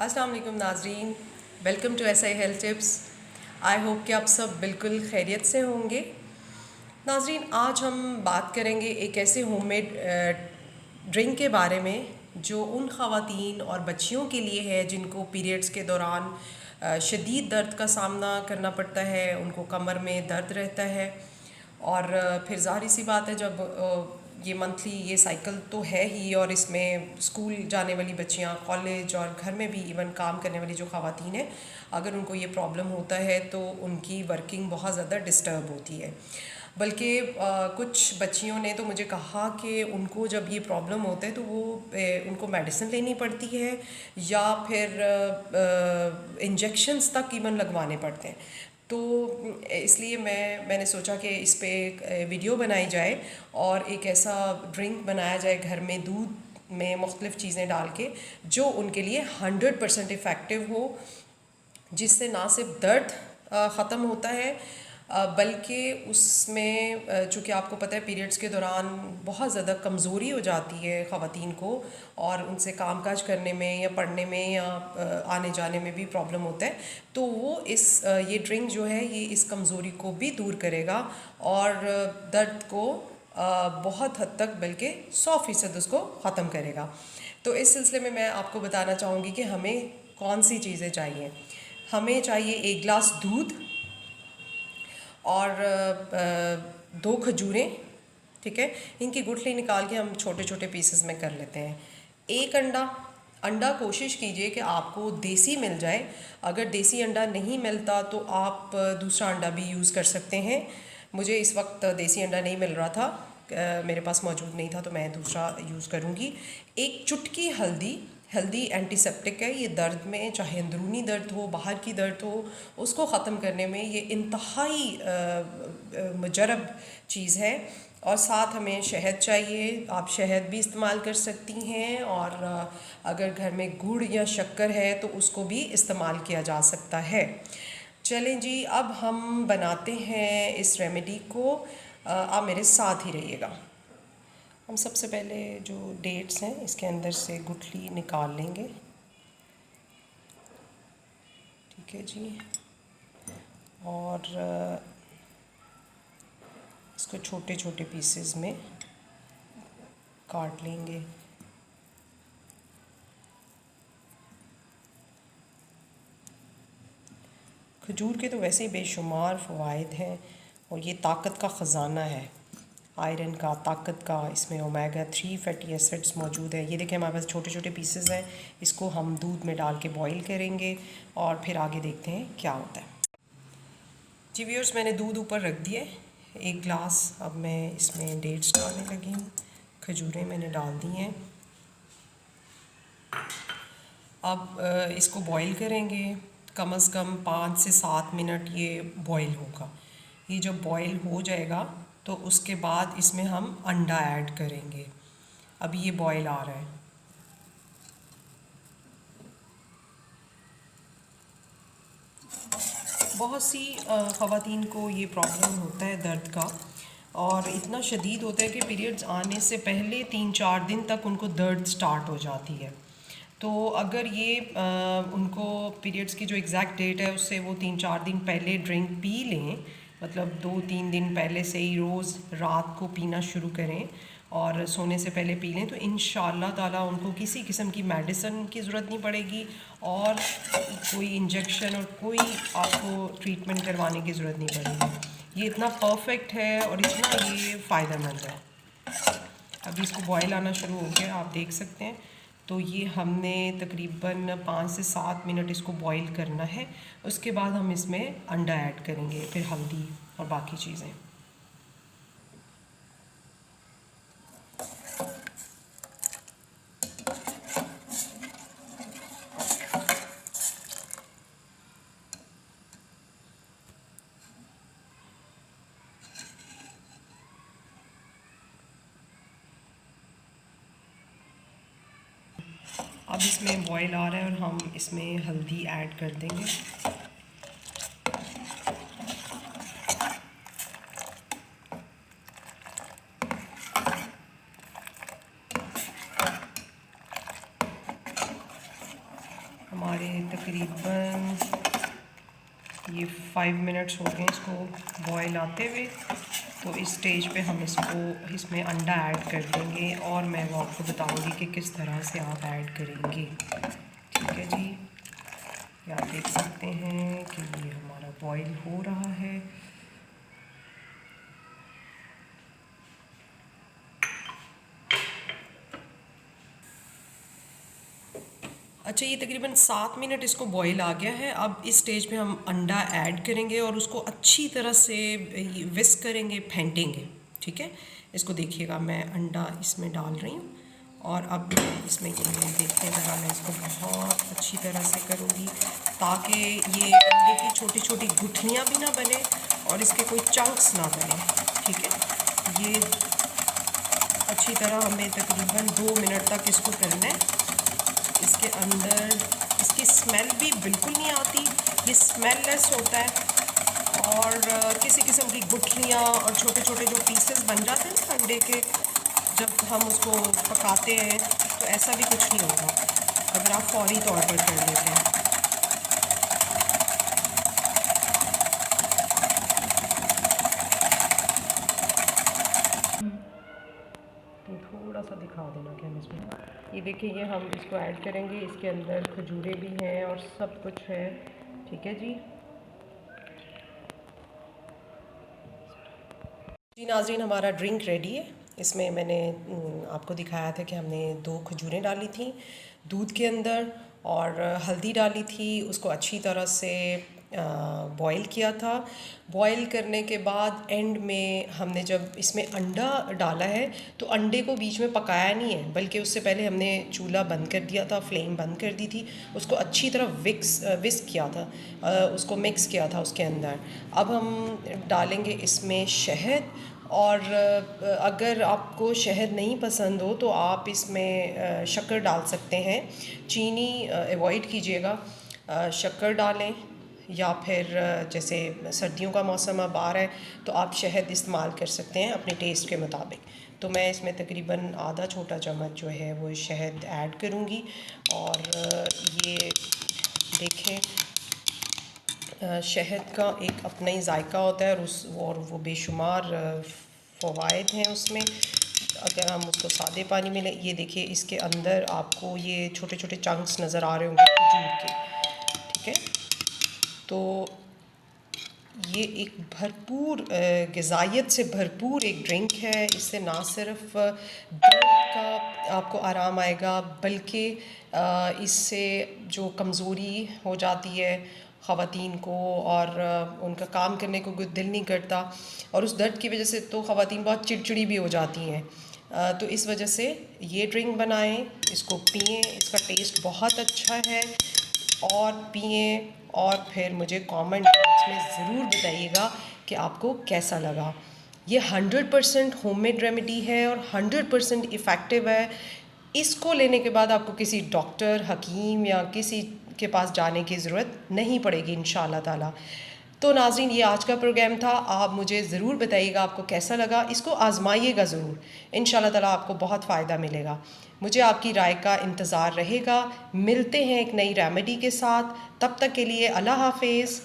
अस्सलाम वालेकुम नाजरीन welcome to S I health tips I hope कि आप सब बिल्कुल खैरियत से होंगे। नाजरीन, आज हम बात करेंगे एक ऐसे होममेड ड्रिंक के बारे में जो उन ख़वातीन और बच्चियों के लिए है जिनको पीरियड्स के दौरान शदीद दर्द का सामना करना पड़ता है, उनको कमर में दर्द रहता है। और फिर ज़ाहिर सी बात है जब ये मंथली ये साइकिल तो है ही और इसमें स्कूल जाने वाली बच्चियाँ कॉलेज और घर में भी इवन काम करने वाली जो खातन हैं अगर उनको ये प्रॉब्लम होता है तो उनकी वर्किंग बहुत ज़्यादा डिस्टर्ब होती है। बल्कि कुछ बच्चियों ने तो मुझे कहा कि उनको जब ये प्रॉब्लम होता है तो वो ए, उनको मेडिसिन लेनी पड़ती है या फिर इंजेक्शन्स तक इवन लगवाने पड़ते हैं। तो इसलिए मैं, मैंने सोचा कि इस पर वीडियो बनाई जाए और एक ऐसा ड्रिंक बनाया जाए घर में दूध में मुख्तलिफ़ चीज़ें डाल के, जो उनके लिए हंड्रेड परसेंट इफ़ेक्टिव हो, जिससे ना सिर्फ़ दर्द ख़त्म होता है बल्कि उसमें चूँकि आपको पता है पीरियड्स के दौरान बहुत ज़्यादा कमज़ोरी हो जाती है ख़वातीन को और उनसे काम काज करने में या पढ़ने में या आने जाने में भी प्रॉब्लम होता है तो वो इस ये ड्रिंक जो है ये इस कमज़ोरी को भी दूर करेगा और दर्द को बहुत हद तक बल्कि सौ फ़ीसद उसको ख़त्म करेगा। तो इस सिलसिले में मैं आपको बताना चाहूँगी कि हमें कौन सी चीज़ें चाहिए? हमें चाहिए एक गिलास दूध और दो खजूरें, ठीक है? इनकी गुठली निकाल के हम छोटे छोटे पीसेस में कर लेते हैं। एक अंडा अंडा कोशिश कीजिए कि आपको देसी मिल जाए। अगर देसी अंडा नहीं मिलता तो आप दूसरा अंडा भी यूज़ कर सकते हैं। मुझे इस वक्त देसी अंडा नहीं मिल रहा था। मेरे पास मौजूद नहीं था तो मैं दूसरा यूज़ करूँगी। एक चुटकी हल्दी हेल्दी एंटीसेप्टिक है, ये दर्द में, चाहे अंदरूनी दर्द हो, बाहर की दर्द हो, उसको ख़त्म करने में ये इंतहाई मजरब चीज़ है। और साथ हमें शहद चाहिए, आप शहद भी इस्तेमाल कर सकती हैं और अगर घर में गुड़ या शक्कर है तो उसको भी इस्तेमाल किया जा सकता है। चलें जी, अब हम बनाते हैं इस रेमेडी को। आप मेरे साथ ही रहिएगा। हम सबसे पहले जो डेट्स हैं, इसके अंदर से गुठली निकाल लेंगे। ठीक है जी। और इसको छोटे छोटे पीसेस में काट लेंगे। खजूर के तो वैसे ही बेशुमार फ़वाद हैं और ये ताकत का ख़जाना है। आयरन का, ताकत का, इसमें ओमेगा थ्री फैटी एसिड्स मौजूद है। ये देखें हमारे पास छोटे छोटे पीसेस हैं। इसको हम दूध में डाल के बॉईल करेंगे और फिर आगे देखते हैं क्या होता है। जी व्यूअर्स मैंने दूध ऊपर रख दिए एक ग्लास अब मैं इसमें डेट्स डालने लगी हूँ। खजूरें मैंने डाल दी हैं। अब इसको बॉईल करेंगे। कम अज़ कम पाँच से सात मिनट ये बॉईल होगा। ये जब बॉईल हो जाएगा तो उसके बाद इसमें हम अंडा ऐड करेंगे। अब ये बॉयल आ रहा है। बहुत सी ख़वातीन को ये प्रॉब्लम होता है दर्द का और इतना शदीद होता है कि पीरियड्स आने से पहले तीन चार दिन तक उनको दर्द स्टार्ट हो जाती है। तो अगर ये आ, उनको पीरियड्स की जो एग्जैक्ट डेट है उससे वो तीन चार दिन पहले ड्रिंक पी लें मतलब दो तीन दिन पहले से ही रोज़ रात को पीना शुरू करें और सोने से पहले पी लें तो इन ताला उनको किसी किस्म की मेडिसन की ज़रूरत नहीं पड़ेगी और कोई इंजेक्शन और कोई आपको ट्रीटमेंट करवाने की ज़रूरत नहीं पड़ेगी। ये इतना परफेक्ट है और इतना ये फ़ायदेमंद है। अभी इसको बॉयल आना शुरू हो गया, आप देख सकते हैं। तो ये हमने तकरीबन पाँच से सात मिनट इसको बॉईल करना है। उसके बाद हम इसमें अंडा ऐड करेंगे, फिर हल्दी और बाकी चीज़ें। अब इसमें बॉयल आ रहा है और हम इसमें हल्दी ऐड कर देंगे। हमारे तकरीबन ये फाइव मिनट्स हो गए इसको बॉयल आते हुए। तो इस स्टेज पे हम इसको, इसमें अंडा ऐड कर देंगे और मैं वो आपको बताऊँगी कि किस तरह से आप ऐड करेंगे। ठीक है जी? आप देख सकते हैं कि ये हमारा बॉईल हो रहा है। अच्छा ये तकरीबन सात मिनट इसको बॉईल आ गया है। अब इस स्टेज पे हम अंडा ऐड करेंगे और उसको अच्छी तरह से विस्क करेंगे, फेंटेंगे, ठीक है? इसको देखिएगा, मैं अंडा इसमें डाल रही हूँ और अब इसमें ये देखते हैं ज़रा मैं इसको बहुत अच्छी तरह से करूँगी ताकि ये अंडे की छोटी छोटी गुठलियाँ भी ना बने और इसके कोई चंक्स ना बने, ठीक है? ये अच्छी तरह हमें तकरीबन दो मिनट तक इसको करना है। इसके अंदर, इसकी स्मेल भी बिल्कुल नहीं आती। ये स्मेल लेस होता है और किसी किस्म की गुठलियाँ और छोटे छोटे जो पीसेस बन जाते हैं ना अंडे के, जब हम उसको पकाते हैं तो ऐसा भी कुछ नहीं होगा। अगर आप फौरी तौर पर कर लेते हैं। तो थोड़ा सा दिखा देना क्या इसमें ये देखिए, ये हम इसको ऐड करेंगे। इसके अंदर खजूरें भी हैं और सब कुछ है। ठीक है जी? जी नाजरीन, हमारा ड्रिंक रेडी है। इसमें मैंने आपको दिखाया था कि हमने दो खजूरें डाली थी दूध के अंदर और हल्दी डाली थी। उसको अच्छी तरह से बॉईल किया था। बॉईल करने के बाद एंड में हमने जब इसमें अंडा डाला है तो अंडे को बीच में पकाया नहीं है, बल्कि उससे पहले हमने चूल्हा बंद कर दिया था फ्लेम बंद कर दी थी, उसको अच्छी तरह विक्स विस्क किया था उसको मिक्स किया था उसके अंदर। अब हम डालेंगे इसमें शहद, और अगर आपको शहद नहीं पसंद हो तो आप इसमें शक्कर डाल सकते हैं। चीनी अवॉइड कीजिएगा। शक्कर डालें। या फिर जैसे सर्दियों का मौसम अब आ रहा है तो आप शहद इस्तेमाल कर सकते हैं अपने टेस्ट के मुताबिक। तो मैं इसमें तकरीबन आधा छोटा चम्मच जो है वो शहद ऐड करूँगी और ये देखें शहद का एक अपना ही जायका होता है और उस, और वो बेशुमार फ़वाद हैं उसमें। अगर हम उसको सादे पानी में ये देखिए, इसके अंदर आपको ये छोटे छोटे चंक्स नज़र आ रहे होंगे खजूर के, ठीक है? तो ये एक भरपूर गज़ाइत से भरपूर एक ड्रिंक है। इससे ना सिर्फ़ दर्द का आपको आराम आएगा, बल्कि इससे जो कमज़ोरी हो जाती है ख़वातीन को और उनका काम करने को दिल नहीं करता और उस दर्द की वजह से तो ख़वातीन बहुत चिड़चिड़ी भी हो जाती हैं। तो इस वजह से ये ड्रिंक बनाएँ, इसको पिए, इसका टेस्ट बहुत अच्छा है। और पिए और फिर मुझे कमेंट बॉक्स में ज़रूर बताइएगा कि आपको कैसा लगा। ये hundred percent home made remedy है और हंड्रेड परसेंट इफ़ेक्टिव है। इसको लेने के बाद आपको किसी डॉक्टर हकीम या किसी के पास जाने की ज़रूरत नहीं पड़ेगी इन ताला। तो नाजरीन, ये आज का प्रोग्राम था। आप मुझे ज़रूर बताइएगा आपको कैसा लगा। इसको आजमाइएगा ज़रूर। इन ताला आपको बहुत फ़ायदा मिलेगा। मुझे आपकी राय का इंतज़ार रहेगा। मिलते हैं एक नई रेमेडी के साथ। तब तक के लिए अल्लाह हाफिज़।